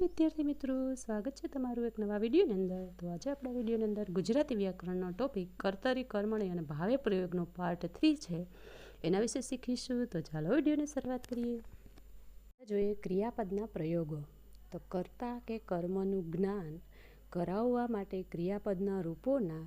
વિદ્યાર્થી મિત્રો, સ્વાગત છે તમારું એક નવા વિડીયોની અંદર. તો આજે આપણા વિડીયોની અંદર ગુજરાતી વ્યાકરણનો ટોપિક કર્તરી કર્મણી અને ભાવે પ્રયોગનો પાર્ટ થ્રી છે. એના વિશે શીખીશું. તો ચાલો વિડીયોની શરૂઆત કરીએ. જોઈએ ક્રિયાપદના પ્રયોગો. તો કર્તા કે કર્મનું જ્ઞાન કરાવવા માટે ક્રિયાપદના રૂપોના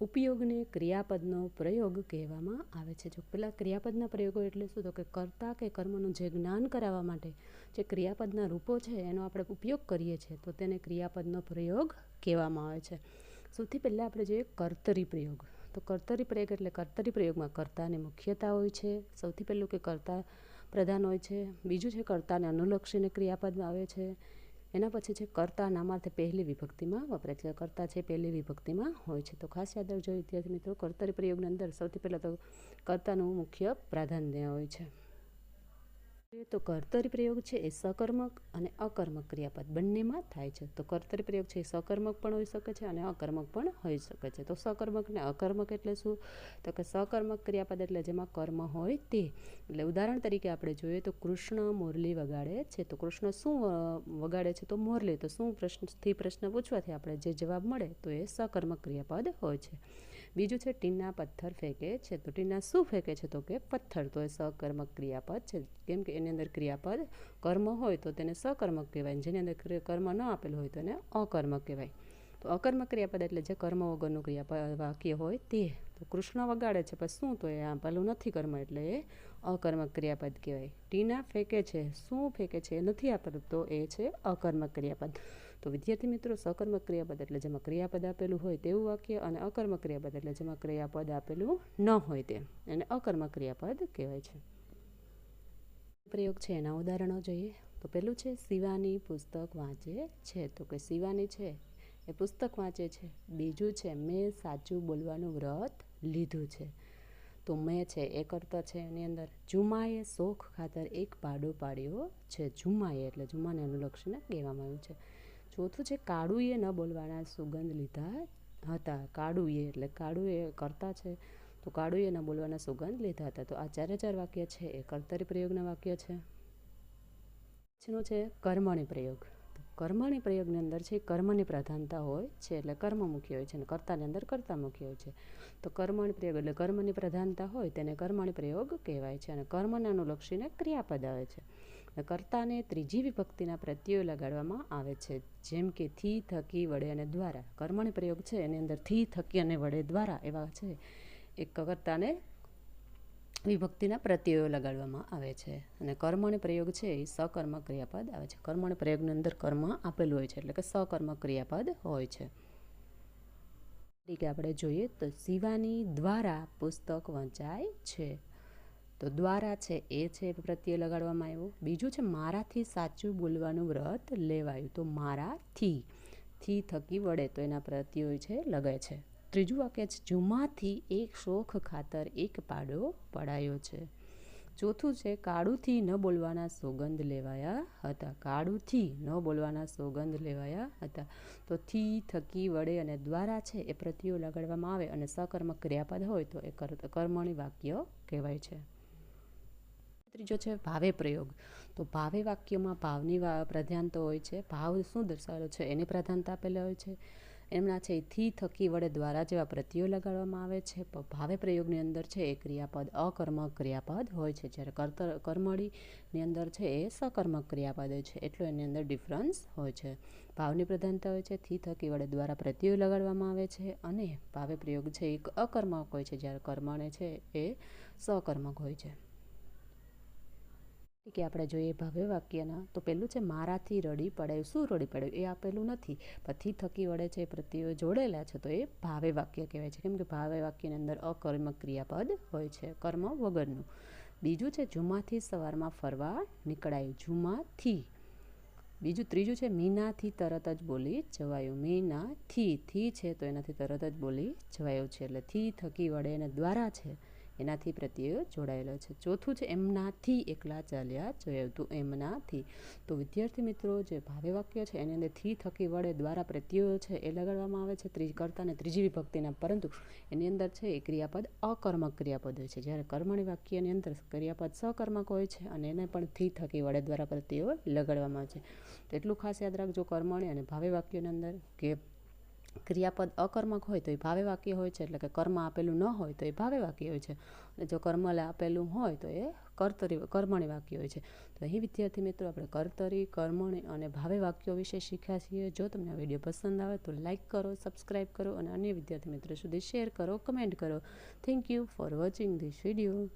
ઉપયોગને ક્રિયાપદનો પ્રયોગ કહેવામાં આવે છે. જો પેલા ક્રિયાપદના પ્રયોગો એટલે શું? તો કે કર્તા કે કર્મનું જે જ્ઞાન કરાવવા માટે જે ક્રિયાપદના રૂપો છે એનો આપણે ઉપયોગ કરીએ છીએ, તો તેને ક્રિયાપદનો પ્રયોગ કહેવામાં આવે છે. સૌથી પહેલાં આપણે જોઈએ કર્તરી પ્રયોગ. તો કર્તરી પ્રયોગ એટલે કર્તરી પ્રયોગમાં કર્તાની મુખ્યતા હોય છે. સૌથી પહેલું કે કર્તા પ્રધાન હોય છે. બીજું છે કર્તાને અનુલક્ષીને ક્રિયાપદ આવે છે. એના પછી છે કર્તા નામાર્થે પહેલી વિભક્તિમાં વપરાય છે કર્તા છે પહેલી વિભક્તિમાં હોય છે. તો ખાસ યાદ રાખજો વિદ્યાર્થી મિત્રો, કર્તરી પ્રયોગની અંદર સૌથી પહેલાં તો કર્તાનું મુખ્ય પ્રાધાન્ય હોય છે. તો કર્તરી પ્રયોગ છે એ સકર્મક અને અકર્મક ક્રિયાપદ બંનેમાં થાય છે. તો કર્તરી પ્રયોગ છે એ સકર્મક પણ હોઈ શકે છે અને અકર્મક પણ હોઈ શકે છે. તો સકર્મક ને અકર્મક એટલે શું? તો કે સકર્મક ક્રિયાપદ એટલે જેમાં કર્મ હોય તે. એટલે ઉદાહરણ તરીકે આપણે જોઈએ તો કૃષ્ણ મોરલી વગાડે છે. તો કૃષ્ણ શું વગાડે છે? તો મોરલી. તો શું પ્રશ્નથી પ્રશ્ન પૂછવાથી આપણે જે જવાબ મળે તો એ સકર્મક ક્રિયાપદ હોય છે. બીજું છે ટીના પથ્થર ફેંકે છે. તો ટીના શું ફેંકે છે? તો કે પથ્થર. તો એ સહકર્મક ક્રિયાપદ છે. કેમ કે એની અંદર ક્રિયાપદ કર્મ હોય તો તેને સકર્મક કહેવાય. જેની અંદર કર્મ ન આપેલું હોય તો એને અકર્મક કહેવાય. તો અકર્મક ક્રિયાપદ એટલે જે કર્મ વગરનું ક્રિયાપદ, વાક્ય હોય તે. તો કૃષ્ણ વગાડે છે, પણ શું? તો એ આપેલું નથી કર્મ એટલે એ અકર્મક ક્રિયાપદ કહેવાય. ટીના ફેંકે છે. શું ફેંકે છે? એ નથી આપેલું. તો એ છે અકર્મક ક્રિયાપદ. તો વિદ્યાર્થી મિત્રો સકર્મક ક્રિયાપદ એટલે જેમાં ક્રિયાપદ આપેલું હોય તેવું વાક્ય અને અકર્મક ક્રિયાપદ એટલે જેમાં ક્રિયાપદ આપેલું ન હોય તે એને અકર્મક ક્રિયાપદ કહેવાય છે. પ્રયોગ છે, એના ઉદાહરણો જોઈએ. તો પેલું છે, શિવાની પુસ્તક વાંચે છે. તો કે શિવાની છે, એ પુસ્તક વાંચે છે. બીજું છે, મેં સાચું બોલવાનું વ્રત લીધું છે. તો મેં છે, એ કરતા છે એની અંદર. જુમાએ શોખ ખાતર એક પાડો પાડ્યો છે. જુમાએ એટલે જુમાને અનુલક્ષીને કહેવામાં આવ્યું છે. ચોથું છે, કાળુએ ન બોલવાના સુગંધ લીધા હતા. કાળુએ, એટલે કાળુએ કરતા છે, તો કાળુએ ન બોલવાના સુગંધ લીધા હતા. તો આ ચારે ચાર વાક્ય છે, એ કર્તરી પ્રયોગના વાક્ય છે. પછીનો છે, કર્મણી પ્રયોગ. કર્મણી પ્રયોગની અંદર છે કર્મની પ્રધાનતા હોય છે, એટલે કર્મ મુખ્ય હોય છે, અને કર્તાની અંદર કર્તા મુખ્ય હોય છે. તો કર્મણી પ્રયોગ એટલે કર્મની પ્રધાનતા હોય, તેને કર્મણી પ્રયોગ કહેવાય છે, અને કર્મને અનુલક્ષીને ક્રિયાપદ આવે છે. કર્તાને ત્રીજી વિભક્તિના પ્રત્યયો લગાડવામાં આવે છે. જેમ કે થી, થકી વડે અને દ્વારા. કર્મણી પ્રયોગ છે, એની અંદરથી, થકી અને વડે દ્વારા એવા છે. એક કર્તાને વિભક્તિના પ્રત્યયો લગાડવામાં આવે છે. અને કર્મણી પ્રયોગ છે, એ સકર્મ ક્રિયાપદ આવે છે. કર્મણી પ્રયોગની અંદર કર્મ આપેલું હોય છે, એટલે કે સકર્મ ક્રિયાપદ હોય છે. તરીકે આપણે જોઈએ તો શિવાની દ્વારા પુસ્તક વંચાય છે. તો દ્વારા છે, એ છે પ્રત્યે લગાડવામાં આવ્યો. બીજું છે, મારાથી સાચું બોલવાનું વ્રત લેવાયું. તો મારાથી, થી થકી વડે તો એના પ્રત્યયો છે લગાય છે. ત્રીજું વાક્ય છે, જુમાથી એક શોખ ખાતર એક પાડો પડાયો છે. ચોથું છે, કાળુથી ન બોલવાના સોગંદ લેવાયા હતા. કાળુથી ન બોલવાના સોગંદ લેવાયા હતા. તો થી થકી વડે અને દ્વારા છે, એ પ્રત્યયો લગાડવામાં આવે અને સકર્મ ક્રિયાપદ હોય તો એ કર્મણી વાક્ય કહેવાય છે. ત્રીજો છે ભાવે પ્રયોગ. તો ભાવે વાક્યમાં ભાવની પ્રાધાન્યતા હોય છે. ભાવ શું દર્શાવેલો છે? એની પ્રાધાનતા આપેલા હોય છે. એમના છે, થી થકી વડે દ્વારા જેવા પ્રત્યયો લગાડવામાં આવે છે. ભાવે પ્રયોગની અંદર છે, એ ક્રિયાપદ, અકર્મક ક્રિયાપદ હોય છે. જ્યારે કર્તર કર્મણીની અંદર છે, એ સકર્મક ક્રિયાપદ હોય છે. એટલો એની અંદર ડિફરન્સ હોય છે. ભાવની પ્રધાનતા હોય છે, થી થકી વડે દ્વારા પ્રત્યયો લગાડવામાં આવે છે. અને ભાવે પ્રયોગ છે, એક અકર્મક હોય છે. જ્યારે કર્મણે છે, એ સકર્મક હોય છે. કે આપણે જોઈએ ભાવે વાક્યના તો પેલું છે, મારાથી રડી પડાય શું રડી પડે? એ આપેલું નથી. પછી થકી વડે છે પ્રત્યયો જોડેલા છે, તો એ ભાવે વાક્ય કહેવાય છે. કેમ કે ભાવે વાક્યની અંદર અકર્મ ક્રિયાપદ હોય છે, કર્મ વગરનું. બીજું છે, જુમાથી સવારમાં ફરવા નીકળાયું. જુમાથી. બીજું, ત્રીજું છે, મીનાથી તરત જ બોલી જવાયું. મીનાથી, થી છે, તો એનાથી તરત જ બોલી જવાયું છે, એટલે થી થકી વડે અને દ્વારા છે. એનાથી પ્રત્યયો જોડાયેલો છે. ચોથું છે, એમનાથી એકલા ચાલ્યા જોયું તો, એમનાથી. તો વિદ્યાર્થી મિત્રો, જે ભાવે વાક્ય છે, એની અંદરથી થકી વડે દ્વારા પ્રત્યયો છે, એ લગાડવામાં આવે છે, ત્રીજ કરતાને ત્રીજી વિભક્તિના. પરંતુ એની અંદર છે, એ ક્રિયાપદ અકર્મક ક્રિયાપદ હોય છે. જ્યારે કર્મણી વાક્યની અંદર ક્રિયાપદ સકર્મક હોય છે અને એને પણ થી થકી વડે દ્વારા પ્રત્યયો લગાડવામાં આવે છે. એટલું ખાસ યાદ રાખજો કર્મણી અને ભાવે વાક્યની અંદર કે ક્રિયાપદ અકર્મક હોય તો એ ભાવે વાક્ય હોય છે, એટલે કે કર્મ આપેલું ન હોય તો એ ભાવે વાક્ય હોય છે. અને જો કર્મલે આપેલું હોય તો એ કર્તરી, કર્મણી વાક્ય હોય છે. તો અહીં વિદ્યાર્થી મિત્રો આપણે કર્તરી, કર્મણી અને ભાવે વાક્યો વિશે શીખ્યા છીએ. જો તમને આ વીડિયો પસંદ આવે તો લાઇક કરો, સબસ્ક્રાઈબ કરો અને અન્ય વિદ્યાર્થી મિત્રો સુધી શેર કરો, કમેન્ટ કરો. Thank you for watching this video.